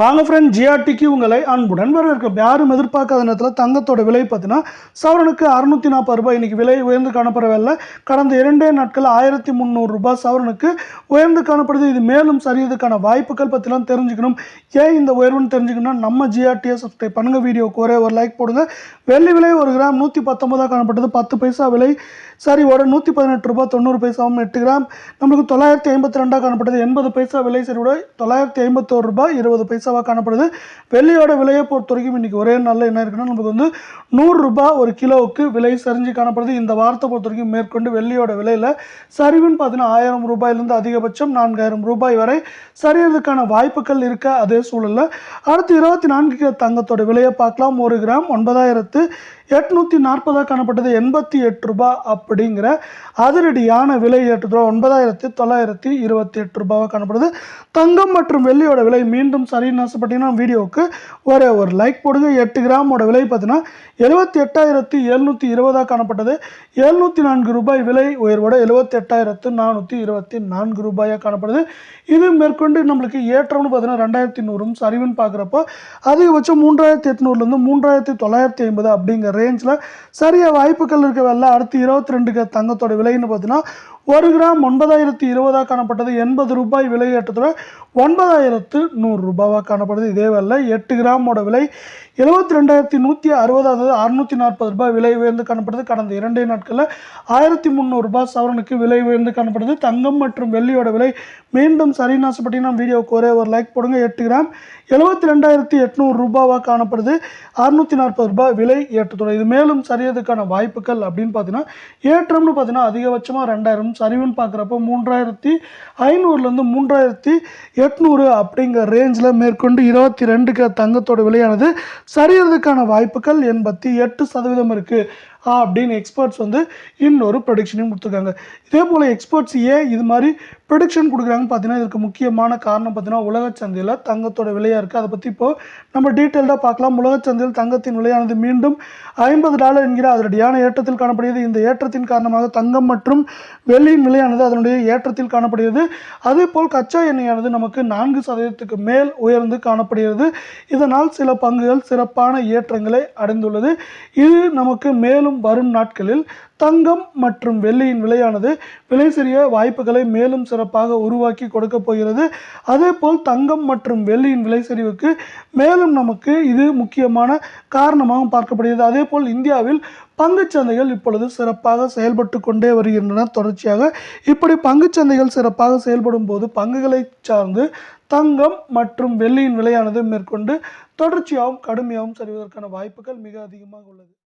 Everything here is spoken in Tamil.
வாங்க ஃப்ரெண்ட் ஜிஆர்டிக்கு உங்களை அன்புடன் வரவேற்கிறோம். யாரும் எதிர்பார்க்காத நேரத்தில் தங்கத்தோட விலை பார்த்தீங்கன்னா சவரனுக்கு அறுநூற்றி நாற்பது ரூபாய். இன்றைக்கி விலை உயர்ந்து காணப்படவில்லை கடந்த இரண்டே நாட்கள் ஆயிரத்தி முந்நூறுரூபா சவரனுக்கு உயர்ந்து காணப்படுது. இது மேலும் சரியதுக்கான வாய்ப்புகள் பற்றிலாம் தெரிஞ்சுக்கணும். ஏன் இந்த உயர்வுன்னு தெரிஞ்சுக்கணும்னா நம்ம ஜிஆர்டியை சப்ஸ்கிரைப் பண்ணுங்கள் வீடியோக்கு ஒரே ஒரு லைக் போடுங்க. வெள்ளி விலை ஒரு கிராம் நூற்றி பத்தொன்பதாக காணப்பட்டது. பத்து பைசா விலை. சரி ஒரு நூற்றி பதினெட்டு ரூபா தொண்ணூறு பைசாவும் எட்டு கிராம் நம்மளுக்கு தொள்ளாயிரத்தி ஐம்பத்தி ரெண்டாக காணப்பட்டது. எண்பது பைசா விலை. சரிவோட தொள்ளாயிரத்தி ஐம்பத்தோரு ரூபாய் இருபது பைசா பைசாவாக காணப்படுது. வெள்ளியோட விலையை பொறுத்த வரைக்கும் இன்றைக்கி ஒரே நாளில் என்ன இருக்குன்னா நமக்கு வந்து நூறு ரூபாய் ஒரு கிலோவுக்கு விலை சரிஞ்சு காணப்படுது. இந்த வாரத்தை பொறுத்த வரைக்கும் மேற்கொண்டு வெள்ளியோட விலையில் சரிவுன்னு பார்த்தீங்கன்னா ஆயிரம் ரூபாயிலிருந்து அதிகபட்சம் நான்காயிரம் ரூபாய் வரை சரியறதுக்கான வாய்ப்புகள் இருக்க அதே சூழலில். அடுத்து இருபத்தி நான்கு கிலோ தங்கத்தோட விலையை பார்க்கலாம். ஒரு கிராம் ஒன்பதாயிரத்து எட்நூற்றி நாற்பதாக காணப்பட்டது. எண்பத்தி எட்டு ரூபாய் அப்படிங்கிற அதிரடியான விலை ஏற்றத்தோட ஒன்பதாயிரத்தி தொள்ளாயிரத்தி இருபத்தி எட்டு ரூபாவாக காணப்படுது. தங்கம் மற்றும் வெள்ளியோட விலை மீண்டும் சரி சரின்னு ஆசைப்பட்டீங்கன்னா வீடியோவுக்கு ஒரே ஒரு லைக் போடுங்க. எட்டு கிராமோட விலை பார்த்தீங்கன்னா எழுபத்தி எட்டாயிரத்தி எழுநூற்றி இருபதாக காணப்பட்டது. எழுநூற்றி நான்கு ரூபாய் விலை உயர்வோட எழுபத்தி எட்டாயிரத்து நானூற்றி இருபத்தி நான்கு ரூபாயாக காணப்படுது. இது மேற்கொண்டு நம்மளுக்கு ஏற்றம்னு பார்த்தீங்கன்னா ரெண்டாயிரத்தி நூறும் சரிவுன்னு பார்க்குறப்போ அதிகபட்சம் மூன்றாயிரத்தி எட்நூறுலேருந்து மூன்றாயிரத்தி தொள்ளாயிரத்தி ஐம்பது அப்படிங்கிற ரேஞ்சில் சரியா வாய்ப்புகள் இருக்க வேலை அடுத்து இருபத்தி ரெண்டுக்கு தங்கத்தோட விலைன்னு பார்த்தீங்கன்னா ஒரு கிராம் ஒன்பதாயிரத்தி இருபதாக காணப்பட்டது. எண்பது ரூபாய் விலை ஏற்றத்தோட ஒன்பதாயிரத்து நூறு ரூபாவாக காணப்படுது. இதே வேலை எட்டு கிராமோட விலை எழுபத்தி ரெண்டாயிரத்தி நூற்றி அறுபதாவது அறுநூற்றி நாற்பது ரூபாய் விலை உயர்ந்து காணப்படுது. கடந்த இரண்டே நாட்களில் ஆயிரத்தி முந்நூறு ரூபாய் சவரனுக்கு விலை உயர்ந்து காணப்படுது. தங்கம் மற்றும் வெள்ளியோட விலை மீண்டும் சரின்னு ஆசைப்பட்டீங்கன்னா வீடியோவுக்கு ஒரே ஒரு லைக் போடுங்க. எட்டு கிராம் எழுபத்தி ரெண்டாயிரத்தி எட்நூறு ரூபாவாக காணப்படுது. அறுநூற்றி நாற்பது ரூபாய் விலை ஏற்றத்தோடு. இது மேலும் சரியதுக்கான வாய்ப்புகள் அப்படின்னு பார்த்தீங்கன்னா ஏற்றம்னு பார்த்தீங்கன்னா அதிகபட்சமாக ரெண்டாயிரம் சரிவுன்னு பார்க்குறப்ப மூன்றாயிரத்தி ஐநூறுலேருந்து மூன்றாயிரத்தி எட்நூறு அப்படிங்கிற ரேஞ்சில் மேற்கொண்டு இருபத்தி ரெண்டுக்கு தங்கத்தோட விலையானது சரியறதுக்கான வாய்ப்புகள் எண்பத்தி எட்டு சதவீதம் இருக்குது அப்படின்னு எக்ஸ்பர்ட்ஸ் வந்து இன்னொரு ப்ரொடிக்ஷனையும் கொடுத்துருக்காங்க. இதே போல் எக்ஸ்பர்ட்ஸ் ஏன் இது மாதிரி ப்ரொடிக்ஷன் கொடுக்குறாங்கன்னு பார்த்தீங்கன்னா இதற்கு முக்கியமான காரணம் பார்த்தீங்கன்னா உலகச் சந்தையில் தங்கத்தோட விலையாக இருக்குது அதை பற்றி இப்போது நம்ம டீட்டெயில்டாக பார்க்கலாம். உலகச் சந்தையில் தங்கத்தின் விலையானது மீண்டும் ஐம்பது டாலர் என்கிற அதனுடையான ஏற்றத்தில் காணப்படுகிறது. இந்த ஏற்றத்தின் காரணமாக தங்கம் மற்றும் வெள்ளியின் விலையானது அதனுடைய ஏற்றத்தில் காணப்படுகிறது. அதே போல் கச்சா எண்ணெயானது நமக்கு நான்கு சதவீதத்துக்கு மேல் உயர்ந்து காணப்படுகிறது. இதனால் சில பங்குகள் சிறப்பான ஏற்றங்களை அடைந்துள்ளது. இது நமக்கு மேலும் மேலும் வரும் நாட்களில் தங்கம் மற்றும் வெள்ளியின் விலையானது விலை சிறிய வாய்ப்புகளை மேலும் சிறப்பாக உருவாக்கி கொடுக்க போகிறது. அதே போல் தங்கம் மற்றும் வெள்ளியின் விலை சரிவுக்கு மேலும் நமக்கு இது முக்கியமான காரணமாக பார்க்கப்படுகிறது. அதே போல் இந்தியாவில் பங்குச்சந்தைகள் இப்பொழுது சிறப்பாக செயல்பட்டு கொண்டே வருகின்றன. தொடர்ச்சியாக இப்படி பங்குச்சந்தைகள் சிறப்பாக செயல்படும் போது பங்குகளை சார்ந்து தங்கம் மற்றும் வெள்ளியின் விலையானது மேற்கொண்டு தொடர்ச்சியாகவும் கடுமையாகவும் சரிவதற்கான வாய்ப்புகள் மிக அதிகமாக உள்ளது.